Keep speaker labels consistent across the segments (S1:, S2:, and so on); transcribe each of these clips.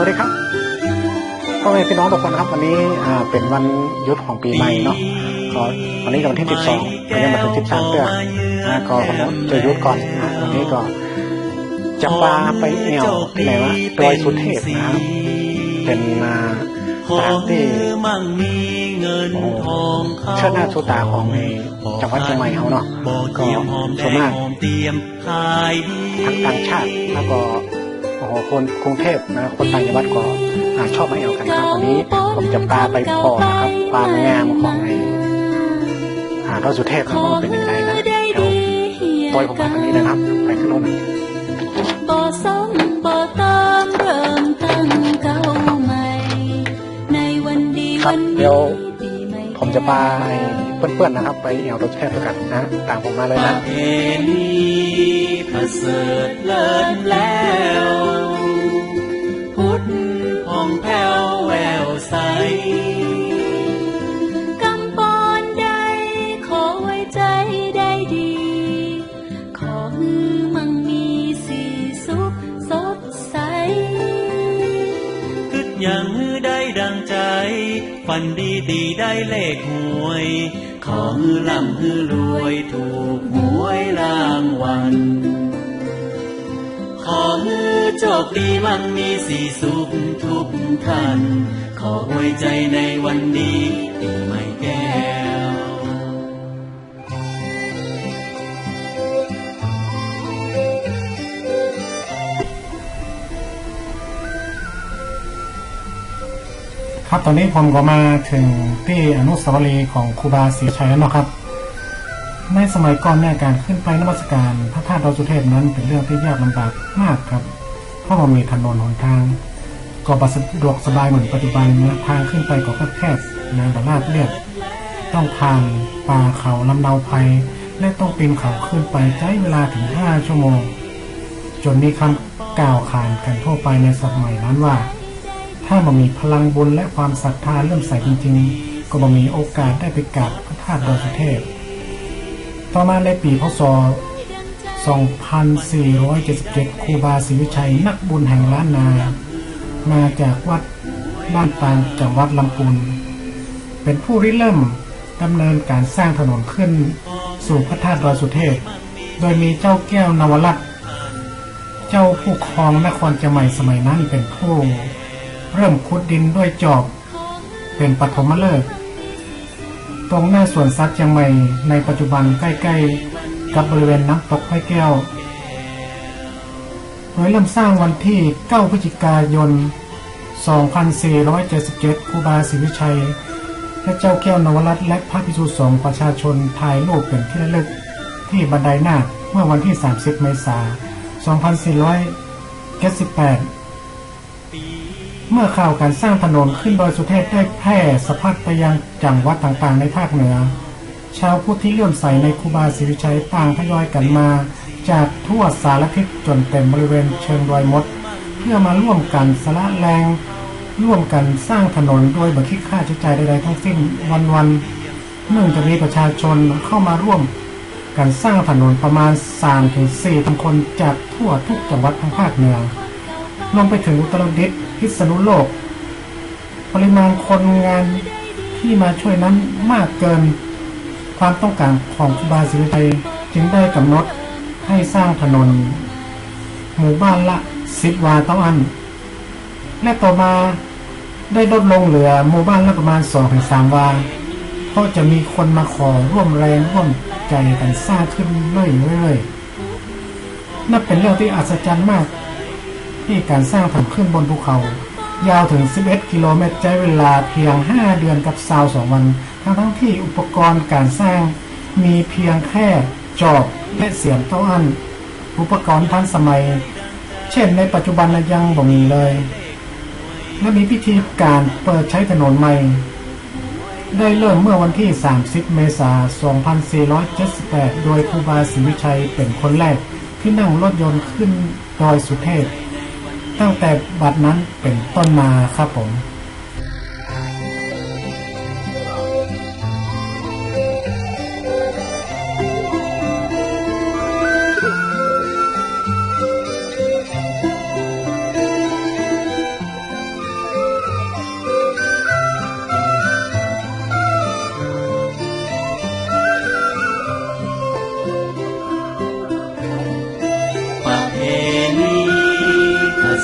S1: วัสดีครับพ่อแม่พี่น้องทุกคนครับวันนี้เป็นวันหยุดของปีใหม่เนาะก็วันนี้วันที่ 12ก็ยังมาถึง13เดือนนะก็ผมจะหยุดก่อนนะวันนี้ก็จะปาไปเอี่ยวที่ไหนวะดอยสุเทพนะเป็นอ่าสถานที่
S2: เงิน
S1: โอ้
S2: เชิ
S1: ดหน้าชูตาของในจังหวัดเชียงใหม่เขาเนาะก็
S2: เทียมหอม
S1: ส่วนมากทั้งต่างชาติแล้วก็ โอ้โหคนกรุงเทพนะคนต่างจังหวัดก็อ่าชอบมาเอวกันครับวันนี้ผมจะพาไปพอนะครับความงามของไอ้อ่าดอยสุเทพนะว่ามันเป็นยังไงนะเดี๋ยวปล่อยผมมาทางนี้นะครับ ไปขึ้นรถหน่อย
S3: บ่ซ้ำบ่ตามเริ่มตั้งเก้าใหม่ในวันดี
S1: ครับ
S3: วัน
S1: เดี๋ยว
S3: ปีใหม่
S1: ผมจะพาไอ้เพื่อนๆนะครับ ไปเอวดอยสุเทพด้วยกันนะ ตามผมมาเลย
S2: ป
S1: นะ
S2: ระเพณี ประเสริฐเลิศแล้วพุทธองแผ้วแววใส
S3: กำปอนใดขอไว้ใจได้ดี ขอฮือมั่งมีสีสุขสดใส
S2: คิดอย่างฮือได้ดังใจ ฝันดีตีได้เลขหวย ขอฮือล่ำฮือรวยถูกหวยรางวัล คดีมั่งมีสีสุขทุกท่าน ขอไว้ใจในวันดีปีใหม่แก้ว
S1: ครับตอนนี้ผมก็มาถึงที่อนุสาวรีย์ของครูบาศรีชัยแล้วนะครับในสมัยก่อนเนี่ยการขึ้นไปนมัสการพระธาตุดอยสุเทพนั้นเป็นเรื่องที่ยากลำบากมากครับ เพราะมันมีถนนหนทาง ก็บสะดวกสบายเหมือนปัจจุบันนะทางขึ้นไปก็แคบๆนะแต่ลาดเรียบต้องผ่านป่าเขาลำเนาไพและต้องปีนเขาขึ้นไปใช้เวลาถึง 5 ชั่วโมง จนมีคำกล่าวขานกันทั่วไปในสมัยนั้นว่า ถ้ามันมีพลังบุญและความศรัทธาเริ่มใส่จริงๆ ก็บ่มีโอกาสได้ไปกราบพระธาตุดอยสุเทพ ต่อมาในปีพศ 2477 ครูบาศรีวิชัยนักบุญแห่งล้านนา มาจากวัดบ้านปางจังหวัดลำพูน เป็นผู้ริเริ่มดำเนินการสร้างถนนขึ้นสู่พระธาตุดอยสุเทพ โดยมีเจ้าแก้วนวรัตน์เจ้าผู้ครองนครเชียงใหม่สมัยนั้นเป็นผู้เริ่มขุดดินด้วยจอบ เป็นปฐมฤกษ์ตรงหน้าสวนสัตว์เชียงใหม่ในปัจจุบันใกล้ ๆ กับบริเวณน้ำตกห้อยแก้ว โดยเริ่มสร้างวันที่ 9 พฤศจิกายน 2477ครูบาศรีวิชัย และเจ้าแก้วนวรัตน์และพระภิกษุสงฆ์ประชาชนถ่ายรูปเป็นที่ระลึกที่บันไดนาคเมื่อวันที่ 30 เมษายน 2478เมื่อข่าวการสร้างถนนขึ้นโดยสุเทพได้แพร่สะพัดไปยังจังหวัดต่างๆในภาคเหนือ ชาวพุทธที่เลื่อมใสในครูบาศรีวิชัยต่างทยอยกันมา จากทั่วสารทิศจนเต็มบริเวณเชิงดอยมด เพื่อมาร่วมกันสละแรง ร่วมกันสร้างถนนโดยบัคิดค่าใช้จ่ายใดๆทั้งสิ้นวันๆเนื่องจากมีประชาชนเข้ามาร่วมการสร้างถนนประมาณ3ถึง4พันคนจากทั่วทุกจังหวัดทางภาคเหนือรวมไปถึงอุตรดิตถ์พิษณุโลก ปริมาณคนงานที่มาช่วยนั้นมากเกิน ความต้องการของครูบาศรีวิชัยจึงได้กำหนดให้สร้างถนน หมู่บ้านละสิบวาเต้าอัน และต่อมาได้ลดลงเหลือหมู่บ้านละประมาณสองถึงสามวาเพราะจะมีคนมาขอร่วมแรงร่วมใจกันสร้างขึ้นเรื่อยๆนับเป็นเรื่องที่อัศจรรย์มาก ที่การสร้างถนนขึ้นบนภูเขา ยาวถึง 11 กิโลเมตรใช้เวลาเพียง 5 เดือนกับซาวสองวัน ทั้งทั้งที่อุปกรณ์การสร้างมีเพียงแค่จอบและเสียมเท่าอันอุปกรณ์ทันสมัย เช่นในปัจจุบันยังบ่มีเลย และมีพิธีการเปิดใช้ถนนใหม่ ได้เริ่มเมื่อวันที่ 30 เมษายน 2478 โดยครูบาศรีวิชัยเป็นคนแรกที่นั่งรถยนต์ขึ้นดอยสุเทพตั้งแต่บัดนั้นเป็นต้นมาครับผม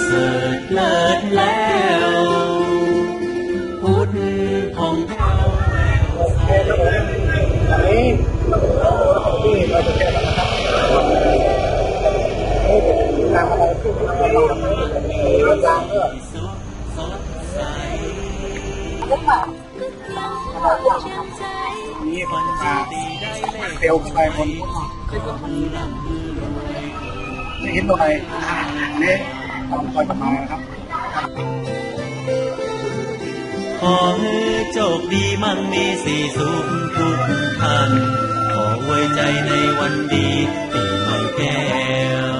S3: เส
S2: ริฐเลิศแล้วพุทธข
S1: องเรานี้ที่เราจะแก้ปัญหา
S2: ตามอะไรที่เราตามเพื่อนี่คน
S1: จะเซลไปบนจะเห็นตัวไปเนี่ย ต้องคอยกลับมานะครับ
S2: ขอให้โชคดีมั่งมีสีสุขทุกท่านขอไว้ใจในวันดีปีใหม่แก้ว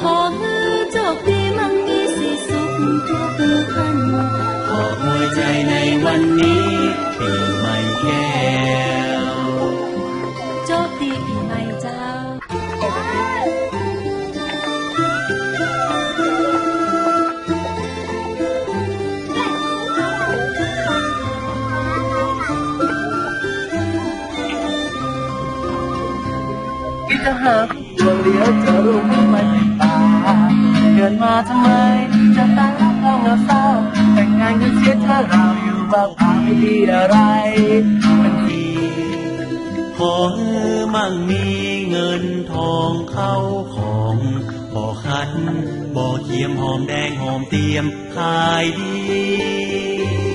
S3: ขอมือโชคดีมั่งมีสีสุขทุกท่าน
S2: ขออวยใจในวันนี้ปีใหม่แก้ว
S3: คิด
S4: วงเดียวจะรู้ไหมตาเกิดมาทำไม จะตายรักเราเงาเศร้า แต่งงานกันเสียเธอเราอยู่บ้างพาไม่ดีอะไร มันดี
S2: ขอให้มั่งมีเงินทองเข้าของบ่อคันบ่อเทียมหอมแดงหอมเตียมขายดี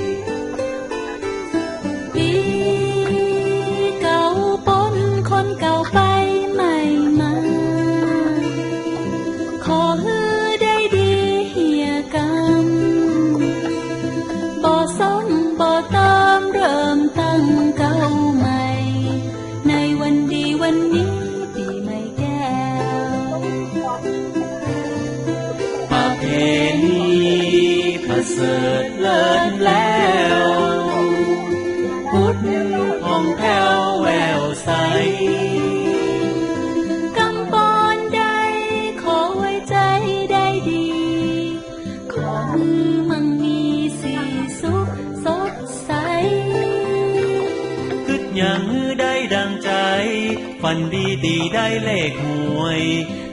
S2: ฝันดีตีได้เลขหวย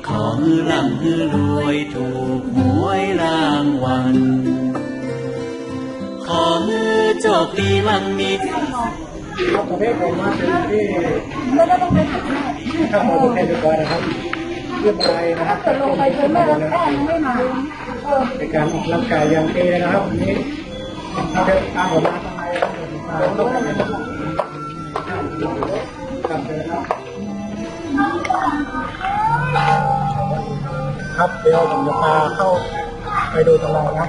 S2: ขอมือล่ำมือรวยถูกหวยรางวัลขอมือโชคดีมั่งมี
S1: ครับตอนนี้ผมมาถึงที่ข้องไปถางบนเทนเรียบร้อยนะครับเรียบร้อยนะครับแต่ลงไปคือแม่แล้วแป้งไม่มาเป็นการออกกำลังกายย่างเลยนะครับวันนี้เราจะตามผมมาทำไมต้องเป็นครั ครับ เดี๋ยวผมจะพาเข้าไปดูตรงนั้นนะ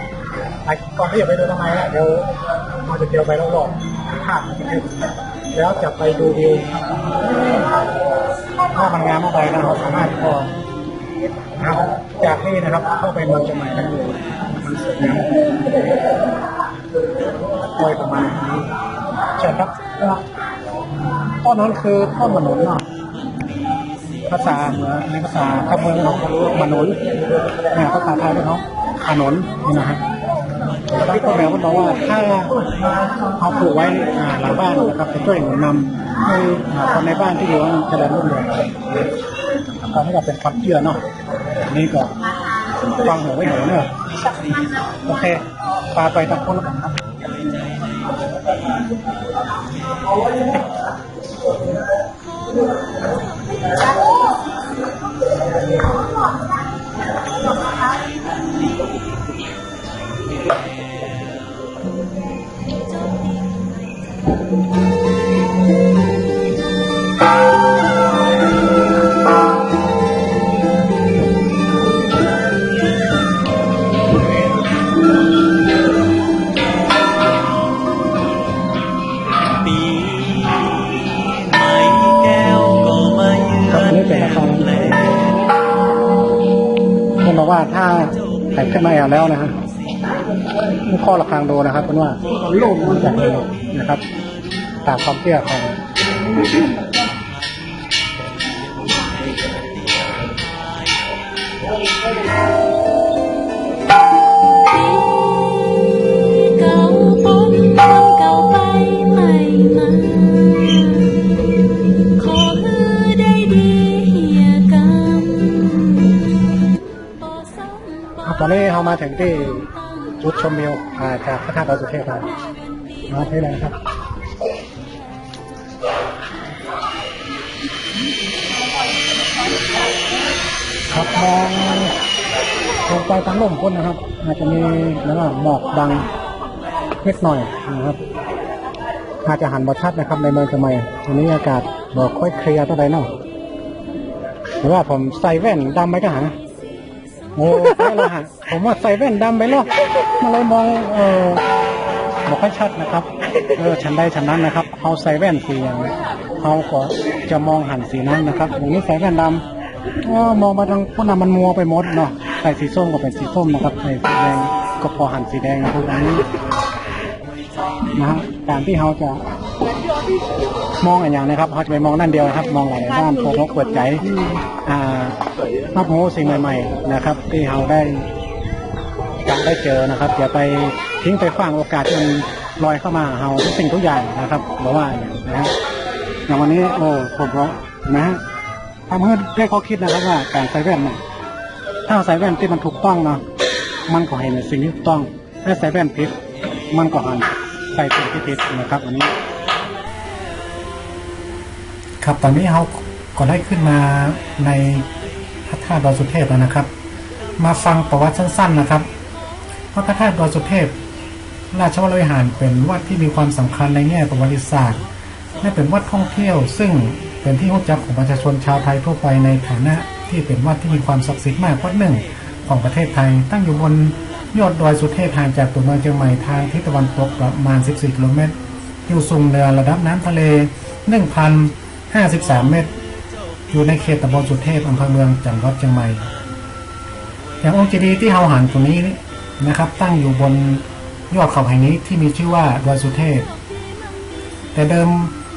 S1: ไปก่อนที่จะไปดูตรงไหนะเดี๋ยวเราจะเที่ยวไปรอบๆข้างๆนแล้วจะไปดูวิวถ้ามันงามเมื่อไหร่นะเราสามารถพอครับจากนี่นะครับเข้าไปเมืองเชียงใหม่ได้เลยมันสวยงามโดยประมาณนี้เชิญครับต้นนั้นคือต้นมะนุนเนาะ ภาษาเหมือในภาษาทับเมืองเขาเรียกมนุนเนี่ยภาษาไทยเนเขาขนนนี่นะฮะพี่ต้นแบบก็บอกว่าถ้าเอาปลูกไว้หลังบ้านนะครับจะช่วยหนุนนำให้คนในบ้านที่อยู่เจริญรุ่งเรืองตอนนี้ก็เป็นความเชื่อเนาะนี่ก็ฟังหูไว้หูเนอะโอเคพาไปทางคนละกันครับ
S2: ปี
S1: 你好好。 ถ้าใครขึ้นมาแอลแล้วนะฮะข้อระคังดูนะครับเป็นว่าโลกมันจะเองนะครับตามความเชื่อของ
S3: มา
S1: ถึงที่จุดชมวิวอาจากพระธาตุดอยสุเทพครับมาที่ไหนครับครับมองลงไปทางลมพ้นนะครับ อาจจะมีแล้วก็หมอกบังเล็กหน่อยนะครับ อาจจะหันบอชัดนะครับ ในเมืองเชียงใหม่วันนี้อากาศบอกค่อยเคลียร์เท่าไหร่เนาะหรือว่าผมใส่แว่นดำไปก็หา โอ้ใช่แล้วฮะผมว่าใส่แว่นดำไปแล้วมาเลยมองเออบอกค่อยชัดนะครับเออฉันได้ฉันนั้นนะครับเขาใส่แว่นสีอย่างเขาก็จะมองหันสีนั้นนะครับอย่างนี้ใส่แว่นดำอ๋อมองมาทางพวกนั้นมันมัวไปหมดเนาะใส่สีส้มก็เป็นสีส้มนะครับใส่สีแดงก็พอหันสีแดงนะครับอันนี้นะฮะการที่เขาจะมองอย่างนะครับเขาจะไปมองนั่นเดียวนะครับ มองหลายด้านเปิดอกเปิดใจอ่า รับรู้สิ่งใหม่ๆนะครับ ที่เขาได้จะได้เจอนะครับอย่าไปทิ้งไปขว้างโอกาสที่มันลอยเข้ามาเราทุกสิ่งทุกอย่างนะครับหรือว่าอย่างนะฮะอย่างวันนี้โอ้ผมก็นะฮะทำให้ได้ข้อคิดนะครับว่าการใส่แว่นเนี่ยถ้าใส่แว่นที่มันถูกต้องเนาะมันก็เห็นในสิ่งที่ถูกต้องถ้าใส่แว่นผิดมันก็หันใส่สิ่งที่ผิดนะครับอันนี้ ครับตอนนี้เขาก็ได้ขึ้นมาใน ระธาตุดอยสุเทพนะครับ มาฟังประวัติสั้น ๆนะครับพระพระธาตุดอยสุเทพ ราชวรวิหารเป็นวัดที่มีความสำคัญในแง่ประวัติศาสตร์ และเป็นวัดท่องเที่ยว ซึ่งเป็นที่รู้จักของประชาชนชาวไทยทั่วไปในฐานะที่เป็นวัดที่มีความศักดิ์สิทธิ์มากวัดหนึ่งของประเทศไทย ตั้งอยู่บนยอดดอยสุเทพห่างจากตัวเมืองเชียงใหม่ทางทิศตะวันตกประมาณ 14 กิโลเมตรอยู่สูงเหนือระดับน้ำทะเล 1,053 เมตร อยู่ในเขตตำบลสุเทพอำเภอเมืองจังหวัดเชียงใหม่ อย่างองค์เจดีย์ที่เฮาหันตรงนี้นะครับ ตั้งอยู่บนยอดเขาแห่งนี้ที่มีชื่อว่าดอยสุเทพ แต่เดิม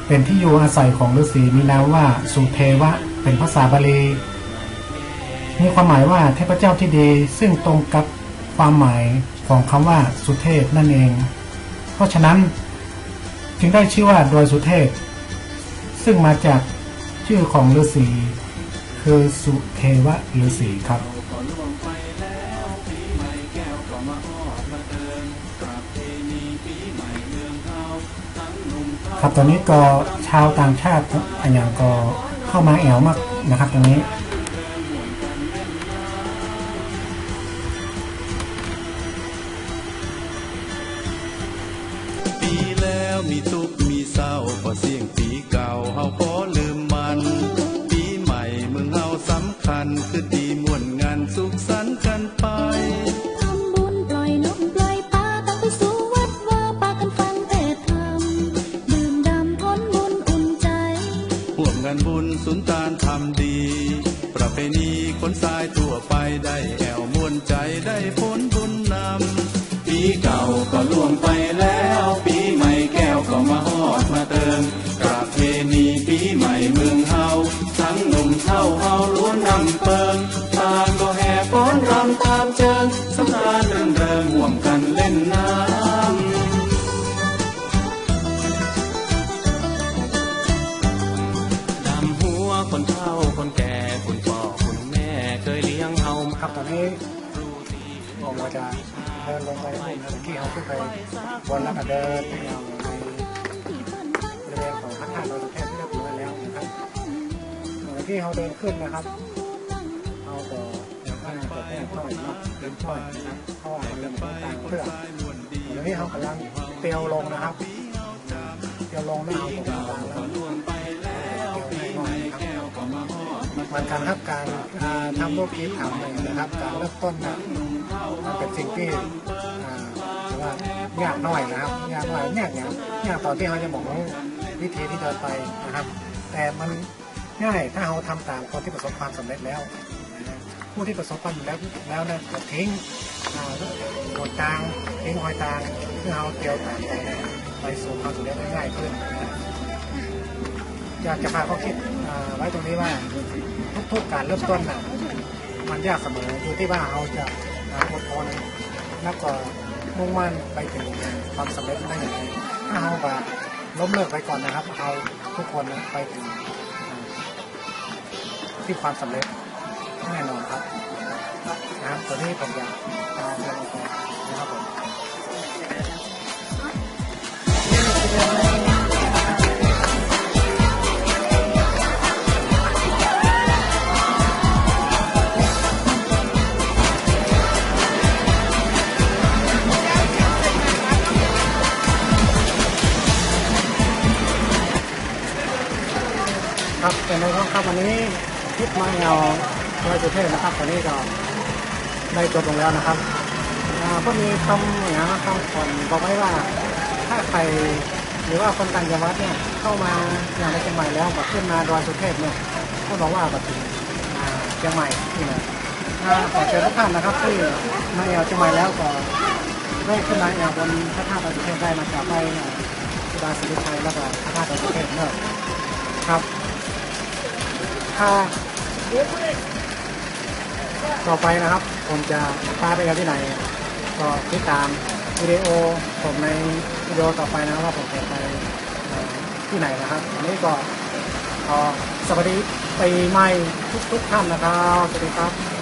S1: เป็นที่อยู่อาศัยของฤาษีมีนามว่าสุเทวะ เป็นภาษาบาลี มีความหมายว่าเทพเจ้าที่ดี ซึ่งตรงกับความหมายของคำว่าสุเทพนั่นเอง เพราะฉะนั้นจึงได้ชื่อว่าดอยสุเทพ ซึ่งมาจาก ชื่อของฤาษีคือสุเทวะฤาษีครับครับตอนนี้ก็ชาวต่างชาติอันย่างก็เข้ามาแอวมากนะครับตรงนี้
S5: ไป
S3: ได้
S5: แอวมวนใจได้ผลบุญนำปีเก่าก็ล่วงไปแล้ว ที่เขา
S1: ขึ้นไปบนแล้วก็เดินไปเอาในบริเวณของพระธาตุดอยสุเทพที่เรียบร้อยแล้วนะครับเมื่อที่เขาเดินขึ้นนะครับ เอาก็ยังไม่เปิดแค่ช่อยเนะเดินช่อยนะครับเพราะว่ามันเป็นต่างเครื่องเดี๋ยวนี้เขากำลังเตียวลงนะครับเตียวลงแล้วเอาตรงกลางแล้วมือนกันครับการทำรูปคลิปถามหนึ่งนะครับ การเริ่มต้นนะเป็นสิ่งที่ ว่ายากหน่อยนะครับยากหน่อยยากอย่างยากตอนที่เขาจะบอกวิธีที่เดินไปนะครับ แต่มันง่ายถ้าเราทำตามคนที่ประสบความสำเร็จแล้ว ผู้ที่ประสบความสำเร็จแล้วนะจะทิ้งอ่าหดตางทิ้งหอยตางเพื่อเอาเตียวตามไปนะครับไปสู่ความสำเร็จได้ง่ายขึ้นอยากจะพาเขาคิดไว้ตรงนี้ว่าทุกๆการเริ่มต้นนะมันยากเสมออยู่ที่ว่าเราจะอ่าอดทนแล้วก็ มุ่งมั่นไปถึงความสำเร็จได้อย่างไรถ้าเอาแบบล้มเลิกไปก่อนนะครับ เอาทุกคนนะไปถึงที่ความสำเร็จแน่นอนครับนะครับตัวนี้ผมอยากตาเดินไปนะครับผม นในครับวันนี้ทริปมาเอาดอยสุเทพนะครับตอนนี้ก็ได้จบลงแล้วนะครับก็มีคำอย่างนะคำก่อนบอกไว้ว่าถ้าใครหรือว่าคนต่างจังหวัดเนี่ยเข้ามาอย่างในเชียงใหม่แล้วแบบขึ้นมาดอยสุเทพเนี่ยก็บอกว่าแบบเชียงใหม่นี่นะอ่าขอเชิญทุกท่านนะครับที่มาแอวเชียงใหม่แล้วก็ได้ขึ้นมาแอวบนพระธาตุดอยสุเทพได้มาจากไปสุดาศรีวิชัยแล้วก็พระธาตุดอยสุเทพเนอะครับ ถ้าต่อไปนะครับ ผมจะพาไปกันที่ไหน ก็ติดตามวิดีโอผมในวิดีโอต่อไปนะครับว่าผมจะไปที่ไหนนะครับอันนี้ก็ขอสวัสดีปีใหม่ทุกๆท่านนะครับสวัสดีครับ